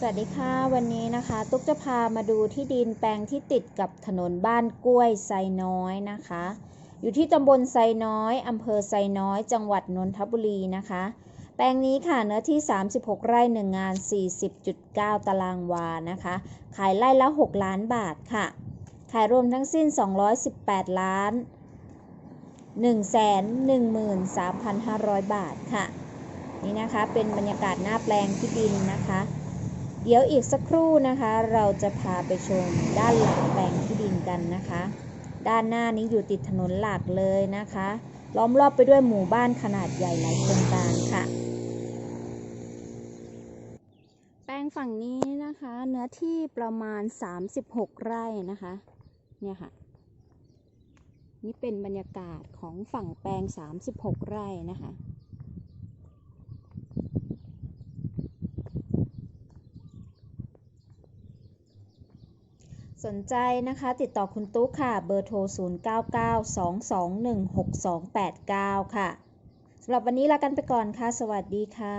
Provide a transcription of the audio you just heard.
สวัสดีค่ะวันนี้นะคะ ตุ๊กจะพามาดูที่ดินแปลงที่ติดกับถนนบ้านกล้วยไซน้อยนะคะ อยู่ที่ตำบลไซน้อยอำเภอไซน้อย จังหวัดนนทบุรีนะคะ แปลงนี้ค่ะเนื้อที่ 36 ไร่1งาน 40.9 ตารางวานะคะ ขายไร่ละ 6 ล้านบาทค่ะ ขายรวมทั้งสิ้น 218 ล้าน 113,500 บาทค่ะ นี่นะคะเป็นบรรยากาศหน้าแปลงที่ดินนะคะ เดี๋ยวอีกสักครู่นะคะ เราจะพาไปชมด้านหลังแปลงที่ดินกันนะคะ ด้านหน้านี้อยู่ติดถนนหลักเลยนะคะ ล้อมรอบไปด้วยหมู่บ้านขนาดใหญ่หลายโครงการค่ะ แปลงฝั่งนี้นะคะ เนื้อที่ประมาณ 36 ไร่นะคะ เนี่ยค่ะ นี่เป็นบรรยากาศของฝั่งแปลง 36 ไร่นะคะ สนใจนะคะติดต่อคุณตุ๊กค่ะ เบอร์โทร 0992216289 ค่ะสำหรับวันนี้ลากันไปก่อนค่ะ สวัสดีค่ะ